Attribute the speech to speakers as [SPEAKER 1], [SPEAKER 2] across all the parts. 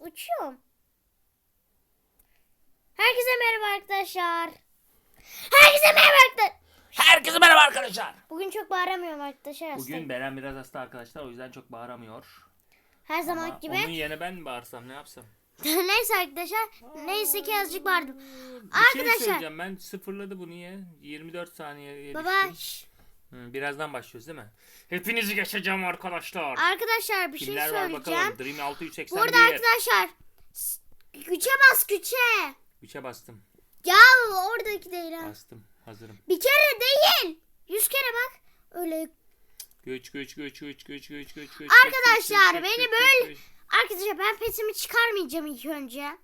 [SPEAKER 1] Evet uçuyorum. Herkese merhaba arkadaşlar. Herkese merhaba arkadaşlar.
[SPEAKER 2] Herkese merhaba arkadaşlar.
[SPEAKER 1] Bugün çok bağıramıyorum arkadaşlar.
[SPEAKER 2] Bugün
[SPEAKER 1] aslında.
[SPEAKER 2] Beren biraz hasta arkadaşlar o yüzden çok bağıramıyor.
[SPEAKER 1] Her zaman
[SPEAKER 2] Ama
[SPEAKER 1] gibi.
[SPEAKER 2] Onun yerine ben mi bağırsam ne yapsam?
[SPEAKER 1] Neyse arkadaşlar. Neyse ki azıcık bağırdım.
[SPEAKER 2] Bir
[SPEAKER 1] Arkadaşlar.
[SPEAKER 2] şey söyleyeceğim ben sıfırladı bunu ya. 24 saniye
[SPEAKER 1] Baba
[SPEAKER 2] düştü. Birazdan başlıyoruz değil mi? Hepinizi geçeceğim arkadaşlar.
[SPEAKER 1] arkadaşlar bir şey
[SPEAKER 2] Kimler var
[SPEAKER 1] söyleyeceğim.
[SPEAKER 2] bakalım. Dream 681.
[SPEAKER 1] Burada arkadaşlar s- güce bas güce.
[SPEAKER 2] 3'e bastım.
[SPEAKER 1] Ya oradaki değil ha.
[SPEAKER 2] Bastım. Hazırım.
[SPEAKER 1] Bir kere değil. Yüz kere bak. Öyle.
[SPEAKER 2] Güç güç güç güç güç güç güç güç.
[SPEAKER 1] Arkadaşlar, beni böyle-. Arkadaşlar ben petimi çıkarmayacağım ilk önce.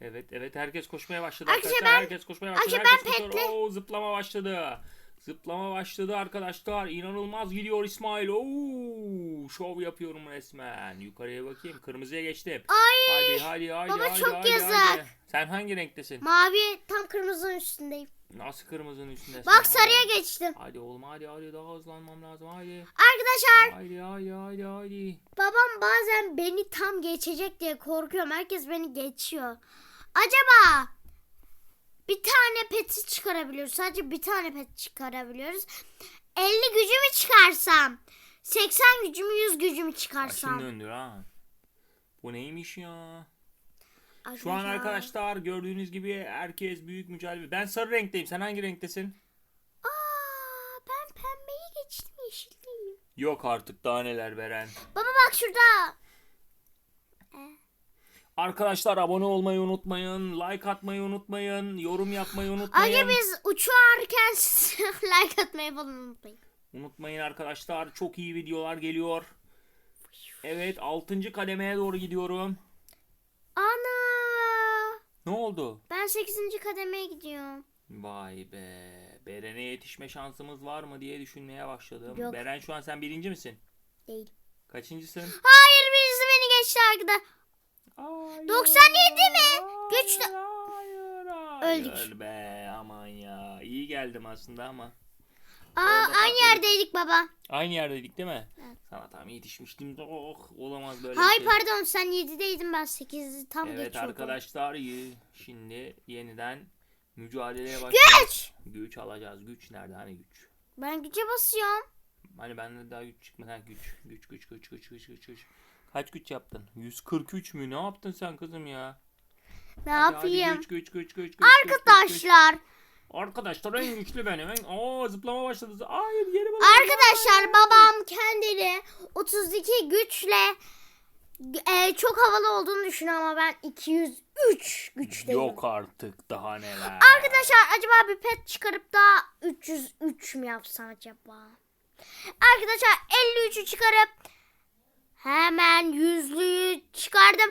[SPEAKER 2] Evet evet herkes koşmaya başladı
[SPEAKER 1] Arkadaşlar
[SPEAKER 2] arkadaşlar.
[SPEAKER 1] ben-
[SPEAKER 2] herkes koşmaya başladı. herkes
[SPEAKER 1] ben
[SPEAKER 2] koşuyor.
[SPEAKER 1] petle-
[SPEAKER 2] Oo, zıplama başladı. Zıplama başladı arkadaşlar. İnanılmaz gidiyor İsmail. Oo, şov yapıyorum resmen. Yukarıya bakayım. Kırmızıya geçtim.
[SPEAKER 1] Ay.
[SPEAKER 2] Hadi hadi hadi
[SPEAKER 1] Baba
[SPEAKER 2] hadi,
[SPEAKER 1] çok
[SPEAKER 2] hadi,
[SPEAKER 1] yazık.
[SPEAKER 2] hadi. Sen hangi renktesin?
[SPEAKER 1] Mavi tam kırmızının üstündeyim.
[SPEAKER 2] Nasıl kırmızının üstündesin?
[SPEAKER 1] Bak
[SPEAKER 2] ya?
[SPEAKER 1] sarıya geçtim.
[SPEAKER 2] Hadi oğlum hadi hadi daha hızlanmam lazım hadi.
[SPEAKER 1] Arkadaşlar
[SPEAKER 2] Hadi hadi hadi hadi.
[SPEAKER 1] babam bazen beni tam geçecek diye korkuyorum. Herkes beni geçiyor. Acaba bir tane peti çıkarabiliyoruz. Sadece bir tane pet çıkarabiliyoruz. 50 gücümü çıkarsam 80 gücümü 100 gücümü çıkarsam.
[SPEAKER 2] Başını döndür ha. Bu neymiş ya? Şu an
[SPEAKER 1] Arkadaşlar,
[SPEAKER 2] arkadaşlar gördüğünüz gibi herkes büyük mücadele. Ben sarı renkteyim. Sen hangi renktesin?
[SPEAKER 1] Aa, ben pembeyi geçtim yeşilliyim.
[SPEAKER 2] Yok artık daha neler veren.
[SPEAKER 1] Baba bak şurada.
[SPEAKER 2] Arkadaşlar abone olmayı unutmayın. Like atmayı unutmayın. Yorum yapmayı unutmayın.
[SPEAKER 1] Aga biz uçarken like atmayı falan unutmayın.
[SPEAKER 2] Unutmayın arkadaşlar. Çok iyi videolar geliyor. Evet 6. kademeye doğru gidiyorum.
[SPEAKER 1] Ana!
[SPEAKER 2] Ne oldu?
[SPEAKER 1] Ben 8. kademeye gidiyorum.
[SPEAKER 2] Vay be. Beren'e yetişme şansımız var mı diye düşünmeye başladım.
[SPEAKER 1] Yok.
[SPEAKER 2] Beren şu an sen birinci misin?
[SPEAKER 1] Değil.
[SPEAKER 2] Kaçıncısın?
[SPEAKER 1] Hayır birisi beni geçti arkada.
[SPEAKER 2] Hayır,
[SPEAKER 1] 97 mi? Güçlü.
[SPEAKER 2] Hayır, hayır
[SPEAKER 1] Öldük.
[SPEAKER 2] be aman ya. İyi geldim aslında ama.
[SPEAKER 1] Aa
[SPEAKER 2] Orada
[SPEAKER 1] aynı
[SPEAKER 2] patladık.
[SPEAKER 1] yerdeydik baba.
[SPEAKER 2] Aynı yerdeydik değil mi?
[SPEAKER 1] Evet.
[SPEAKER 2] Sana tam yetişmiştim de oh olamaz böyle
[SPEAKER 1] Hayır
[SPEAKER 2] şey.
[SPEAKER 1] pardon sen 7'deydin ben 8'i tam
[SPEAKER 2] Evet
[SPEAKER 1] geçiyordum.
[SPEAKER 2] arkadaşlar iyi. şimdi yeniden mücadeleye başlıyoruz.
[SPEAKER 1] Güç!
[SPEAKER 2] Güç alacağız. Güç nerede hani güç?
[SPEAKER 1] Ben güce basıyorum.
[SPEAKER 2] Hani bende daha güç çıkmadı. Ha, güç. Güç güç güç güç güç güç güç. Kaç güç yaptın? 143 mü? Ne yaptın sen kızım ya?
[SPEAKER 1] Ne
[SPEAKER 2] Hadi, hadi,
[SPEAKER 1] yapayım?
[SPEAKER 2] güç güç güç güç güç. güç, güç, güç.
[SPEAKER 1] Arkadaşlar.
[SPEAKER 2] Arkadaşlar en güçlü benim. En... Aa zıplama başladı. Hayır yeri bana.
[SPEAKER 1] Arkadaşlar babam kendini 32 güçle e, çok havalı olduğunu düşünüyor ama ben 203 güçteyim.
[SPEAKER 2] Yok artık daha neler.
[SPEAKER 1] Arkadaşlar acaba bir pet çıkarıp da 303 mü yapsam acaba? Arkadaşlar 53'ü çıkarıp hemen yüzlüğü çıkardım.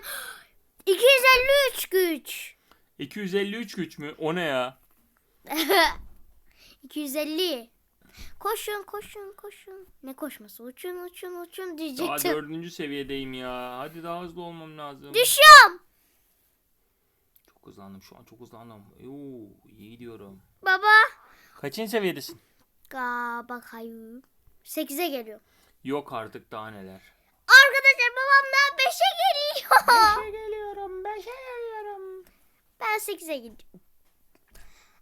[SPEAKER 1] 253 güç.
[SPEAKER 2] 253 güç mü? O ne ya?
[SPEAKER 1] 250. Koşun koşun koşun. Ne koşması? Uçun uçun uçun
[SPEAKER 2] Daha
[SPEAKER 1] diyecektim.
[SPEAKER 2] dördüncü seviyedeyim ya. Hadi daha hızlı olmam lazım.
[SPEAKER 1] Düşüyorum.
[SPEAKER 2] Çok hızlandım şu an çok hızlandım. Oo, iyi gidiyorum.
[SPEAKER 1] Baba.
[SPEAKER 2] Kaçıncı seviyedesin?
[SPEAKER 1] Ga bakayım. 8'e geliyor.
[SPEAKER 2] Yok artık daha neler.
[SPEAKER 1] Arkadaşlar babam daha 5'e geliyor.
[SPEAKER 2] geliyorum, 5'e geliyorum.
[SPEAKER 1] Ben 8'e gidiyorum.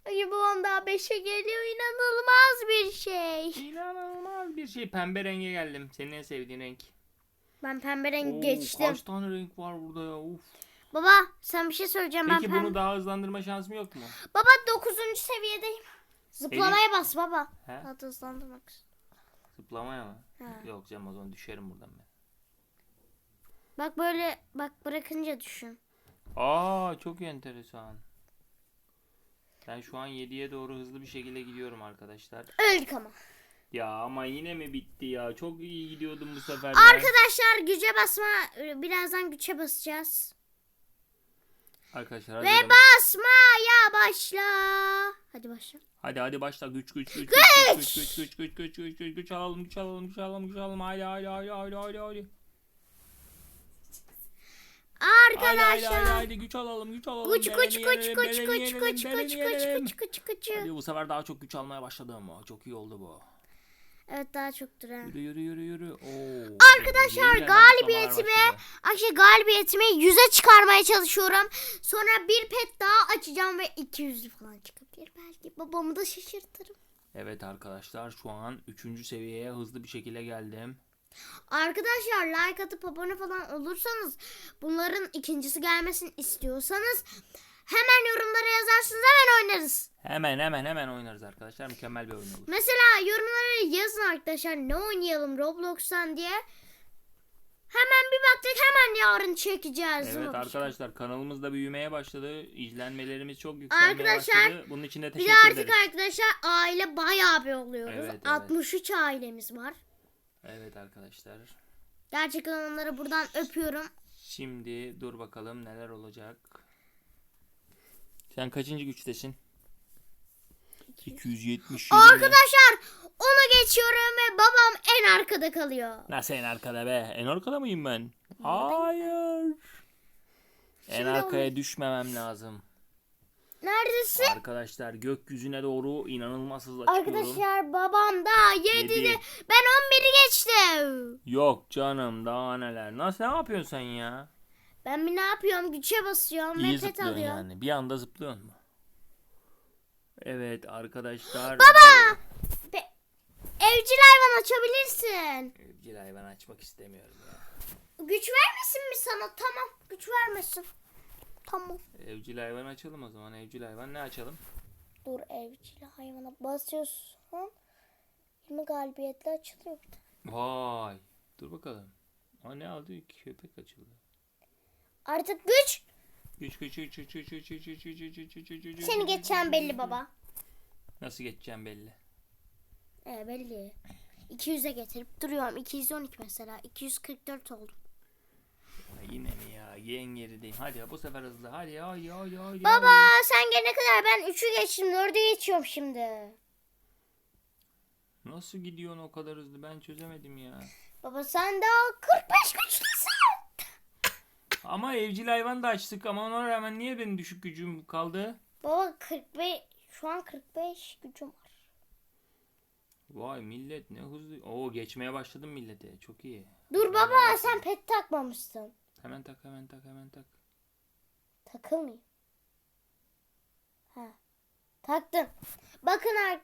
[SPEAKER 1] Ay babam daha 5'e geliyor. İnanılmaz bir şey.
[SPEAKER 2] İnanılmaz bir şey. Pembe renge geldim. Senin en sevdiğin renk.
[SPEAKER 1] Ben pembe renk
[SPEAKER 2] Oo,
[SPEAKER 1] geçtim.
[SPEAKER 2] Kaç tane renk var burada ya? Uf.
[SPEAKER 1] Baba sen bir şey söyleyeceğim.
[SPEAKER 2] Peki
[SPEAKER 1] ben pembe...
[SPEAKER 2] bunu daha hızlandırma şansım yok mu?
[SPEAKER 1] Baba 9. seviyedeyim. Zıplamaya bas baba.
[SPEAKER 2] He?
[SPEAKER 1] Hızlandırmak.
[SPEAKER 2] Zıplamaya mı?
[SPEAKER 1] He.
[SPEAKER 2] Yok canım o zaman düşerim buradan ben.
[SPEAKER 1] Bak böyle bak bırakınca düşün.
[SPEAKER 2] Aa çok enteresan. Ben şu an 7'ye doğru hızlı bir şekilde gidiyorum arkadaşlar.
[SPEAKER 1] Öldük ama.
[SPEAKER 2] Ya ama yine mi bitti ya? Çok iyi gidiyordum bu sefer.
[SPEAKER 1] Arkadaşlar güce basma. Birazdan güce basacağız.
[SPEAKER 2] Arkadaşlar
[SPEAKER 1] Ve
[SPEAKER 2] hazırım.
[SPEAKER 1] basmaya başla. Hadi başla.
[SPEAKER 2] Hadi hadi başla güç güç güç
[SPEAKER 1] Güç!
[SPEAKER 2] güç güç güç güç güç güç güç güç alalım güç alalım güç alalım güç alalım haydi haydi haydi haydi haydi haydi. Haydi haydi haydi
[SPEAKER 1] Arkadaşlar.
[SPEAKER 2] haydi güç alalım güç alalım.
[SPEAKER 1] Kuç kuç
[SPEAKER 2] Bereni
[SPEAKER 1] kuç
[SPEAKER 2] yenelim,
[SPEAKER 1] kuç
[SPEAKER 2] bereni
[SPEAKER 1] kuç
[SPEAKER 2] yenelim,
[SPEAKER 1] kuç
[SPEAKER 2] bereni
[SPEAKER 1] kuç
[SPEAKER 2] yenelim.
[SPEAKER 1] kuç kuç kuç kuç.
[SPEAKER 2] Hadi bu sefer daha çok güç almaya başladım. Aa, Çok iyi oldu bu.
[SPEAKER 1] Evet daha çoktur ha.
[SPEAKER 2] Yürü yürü yürü yürü. Oo,
[SPEAKER 1] Arkadaşlar
[SPEAKER 2] yeniden kutlamalar başladı.
[SPEAKER 1] Akşam galibiyetimi 100'e çıkarmaya çalışıyorum. Sonra bir pet daha açacağım ve 200 falan çıkabilir belki. Babamı da şaşırtırım.
[SPEAKER 2] Evet arkadaşlar şu an 3. seviyeye hızlı bir şekilde geldim.
[SPEAKER 1] Arkadaşlar like atıp abone falan olursanız bunların ikincisi gelmesini istiyorsanız hemen yorumlara yazarsınız hemen oynarız.
[SPEAKER 2] Hemen hemen hemen oynarız arkadaşlar. Mükemmel bir oyun olur.
[SPEAKER 1] Mesela yorumlara yazın arkadaşlar ne oynayalım Roblox'tan diye. Hemen bir baktık hemen yarın çekeceğiz.
[SPEAKER 2] Evet
[SPEAKER 1] Roblox.
[SPEAKER 2] arkadaşlar kanalımız da büyümeye başladı. İzlenmelerimiz çok yükselmeye
[SPEAKER 1] Arkadaşlar,
[SPEAKER 2] başladı. Bunun için de
[SPEAKER 1] Bir de
[SPEAKER 2] teşekkür
[SPEAKER 1] artık
[SPEAKER 2] ederiz.
[SPEAKER 1] arkadaşlar aile bayağı bir oluyoruz.
[SPEAKER 2] Evet, evet.
[SPEAKER 1] 63 ailemiz var.
[SPEAKER 2] Evet arkadaşlar.
[SPEAKER 1] Gerçekten onları buradan öpüyorum.
[SPEAKER 2] Şimdi dur bakalım neler olacak. Sen kaçıncı güçtesin? 277.
[SPEAKER 1] Arkadaşlar onu geçiyorum ve babam en arkada kalıyor.
[SPEAKER 2] Nasıl en arkada be? En arkada mıyım ben? Hayır. En arkaya düşmemem lazım.
[SPEAKER 1] Neredesin?
[SPEAKER 2] Arkadaşlar gökyüzüne doğru inanılmaz hızla çıkıyorum.
[SPEAKER 1] Arkadaşlar babam da 7'de
[SPEAKER 2] Yedi.
[SPEAKER 1] ben 11'i geçtim.
[SPEAKER 2] Yok canım daha neler. Nasıl ne yapıyorsun sen ya?
[SPEAKER 1] Ben bir ne yapıyorum? Güçe basıyorum
[SPEAKER 2] İyi zıplıyorsun
[SPEAKER 1] alıyorum.
[SPEAKER 2] yani. Bir anda zıplıyorsun mu? Evet arkadaşlar.
[SPEAKER 1] Baba! Pe- evcil hayvan açabilirsin.
[SPEAKER 2] Evcil hayvan açmak istemiyorum ya.
[SPEAKER 1] Güç vermesin mi sana? Tamam. Güç vermesin. Tamam.
[SPEAKER 2] Evcil hayvan açalım o zaman. Evcil hayvan ne açalım?
[SPEAKER 1] Dur evcil hayvana basıyorsun. 20 galibiyetle açılıyor bir de.
[SPEAKER 2] Vay. Dur bakalım. Aa ne aldı? Köpek açıldı.
[SPEAKER 1] Artık güç
[SPEAKER 2] Güç güç güç güç güç güç güç güç güç güç güç güç güç
[SPEAKER 1] seni geçen belli baba.
[SPEAKER 2] Nasıl geçeceğim belli.
[SPEAKER 1] Ee belli. 200'e getirip duruyorum. 212 mesela. 244 oldum.
[SPEAKER 2] Ya yine mi Yen gerideyim. Hadi ya bu sefer hızlı. Hadi ya ya ya ya.
[SPEAKER 1] Baba sen gelene kadar ben 3'ü geçtim. 4'ü geçiyorum şimdi.
[SPEAKER 2] Nasıl gidiyorsun o kadar hızlı? Ben çözemedim ya.
[SPEAKER 1] Baba sen daha 45 güçlüsün.
[SPEAKER 2] Ama evcil hayvan da açtık ama ona rağmen niye benim düşük gücüm kaldı?
[SPEAKER 1] Baba 45 şu an 45 gücüm var.
[SPEAKER 2] Vay millet ne hızlı. Oo geçmeye başladım millete. Çok iyi.
[SPEAKER 1] Dur baba sen pet takmamışsın.
[SPEAKER 2] Hemen tak hemen tak hemen tak.
[SPEAKER 1] Takılmayayım. Ha. Taktım. Bakın ar-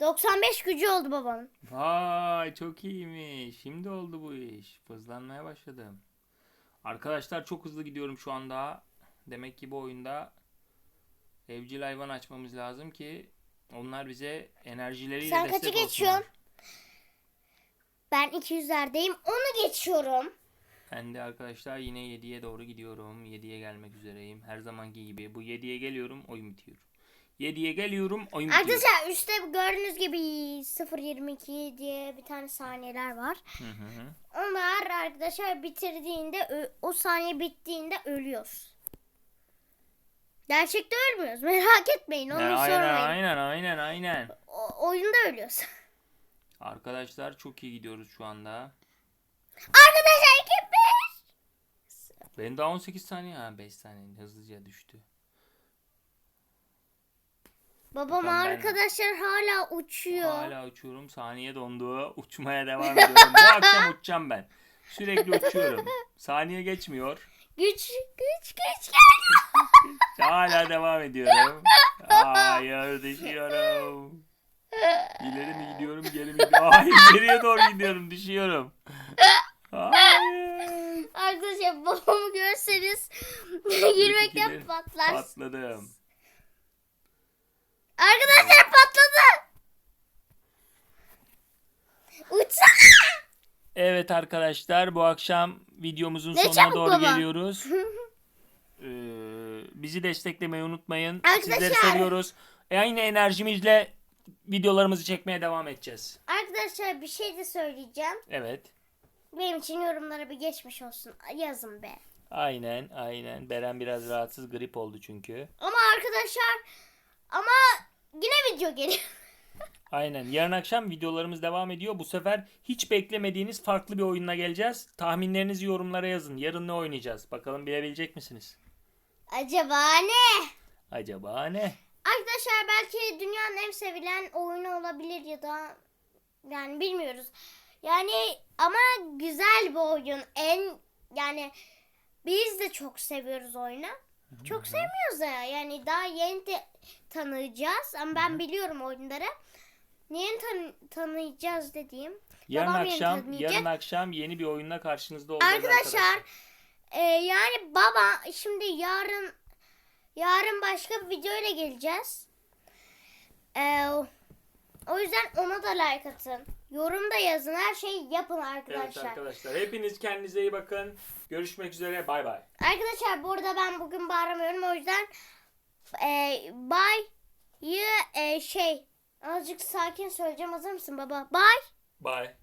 [SPEAKER 1] 95 gücü oldu babamın.
[SPEAKER 2] Vay çok iyiymiş. Şimdi oldu bu iş. Hızlanmaya başladım. Arkadaşlar çok hızlı gidiyorum şu anda. Demek ki bu oyunda evcil hayvan açmamız lazım ki onlar bize enerjileriyle
[SPEAKER 1] Sen
[SPEAKER 2] destek
[SPEAKER 1] kaçı
[SPEAKER 2] olsunlar.
[SPEAKER 1] geçiyorsun? Ben 200'lerdeyim. Onu geçiyorum.
[SPEAKER 2] Ben de arkadaşlar yine 7'ye doğru gidiyorum. 7'ye gelmek üzereyim. Her zamanki gibi. Bu 7'ye geliyorum oyun bitiyor. 7'ye geliyorum oyun bitiyor.
[SPEAKER 1] Arkadaşlar üstte gördüğünüz gibi 0.22 diye bir tane saniyeler var.
[SPEAKER 2] Hı hı hı.
[SPEAKER 1] Onlar arkadaşlar bitirdiğinde o saniye bittiğinde ölüyoruz. Gerçekte ölmüyoruz. Merak etmeyin. Onu
[SPEAKER 2] Ya, aynen
[SPEAKER 1] sormayın.
[SPEAKER 2] aynen aynen aynen.
[SPEAKER 1] O- oyunda ölüyoruz.
[SPEAKER 2] Arkadaşlar çok iyi gidiyoruz şu anda.
[SPEAKER 1] Arkadaşlar 2
[SPEAKER 2] Benim daha 18 saniye. Ha 5 saniye hızlıca düştü.
[SPEAKER 1] Babam
[SPEAKER 2] Ben- ben-
[SPEAKER 1] arkadaşlar hala uçuyor.
[SPEAKER 2] Hala uçuyorum. Saniye dondu. Uçmaya devam ediyorum. Bu akşam uçacağım ben. Sürekli uçuyorum. Saniye geçmiyor.
[SPEAKER 1] Güç güç güç geliyor.
[SPEAKER 2] Hala devam ediyorum. Hayır düşüyorum. İleri mi gidiyorum geri mi gidiyorum? Hayır geriye doğru gidiyorum düşüyorum. Hayır.
[SPEAKER 1] Arkadaşlar babamı görseniz gülmekten patlar.
[SPEAKER 2] Patladım.
[SPEAKER 1] Arkadaşlar patladı. Uçsana.
[SPEAKER 2] Evet arkadaşlar bu akşam videomuzun
[SPEAKER 1] Ne
[SPEAKER 2] sonuna doğru
[SPEAKER 1] baba.
[SPEAKER 2] geliyoruz. Ee, bizi desteklemeyi unutmayın.
[SPEAKER 1] Arkadaşlar.
[SPEAKER 2] Sizleri seviyoruz. E, aynı enerjimizle videolarımızı çekmeye devam edeceğiz.
[SPEAKER 1] Arkadaşlar bir şey de söyleyeceğim.
[SPEAKER 2] Evet.
[SPEAKER 1] Benim için yorumlara bir geçmiş olsun. Yazın be.
[SPEAKER 2] Aynen aynen. Beren biraz rahatsız grip oldu çünkü.
[SPEAKER 1] Ama arkadaşlar ama yine video geliyor.
[SPEAKER 2] Aynen. Yarın akşam videolarımız devam ediyor. Bu sefer hiç beklemediğiniz farklı bir oyunla geleceğiz. Tahminlerinizi yorumlara yazın. Yarın ne oynayacağız? Bakalım bilebilecek misiniz?
[SPEAKER 1] Acaba ne?
[SPEAKER 2] Acaba ne?
[SPEAKER 1] Arkadaşlar belki dünyanın en sevilen oyunu olabilir ya da yani bilmiyoruz. Yani ama güzel bir oyun. En yani biz de çok seviyoruz oyunu. Çok sevmiyoruz ya. Yani daha yeni de tanıyacağız ama ben biliyorum oyunları. Yeni tan- tanıyacağız dediğim.
[SPEAKER 2] Yarın
[SPEAKER 1] Babam yeni
[SPEAKER 2] akşam
[SPEAKER 1] tanıyacak.
[SPEAKER 2] yarın akşam yeni bir oyunla karşınızda olacağız arkadaşlar.
[SPEAKER 1] Arkadaşlar e, yani baba şimdi yarın yarın başka bir videoyla geleceğiz. Yüzden ona da like atın. Yorumda yazın. Her şeyi yapın
[SPEAKER 2] Evet
[SPEAKER 1] arkadaşlar.
[SPEAKER 2] arkadaşlar. Hepiniz kendinize iyi bakın. Görüşmek üzere. Bay bay.
[SPEAKER 1] Arkadaşlar bu arada ben bugün bağıramıyorum. O yüzden e, bye e, şey azıcık sakin söyleyeceğim. Hazır mısın baba? Bye.
[SPEAKER 2] Bye.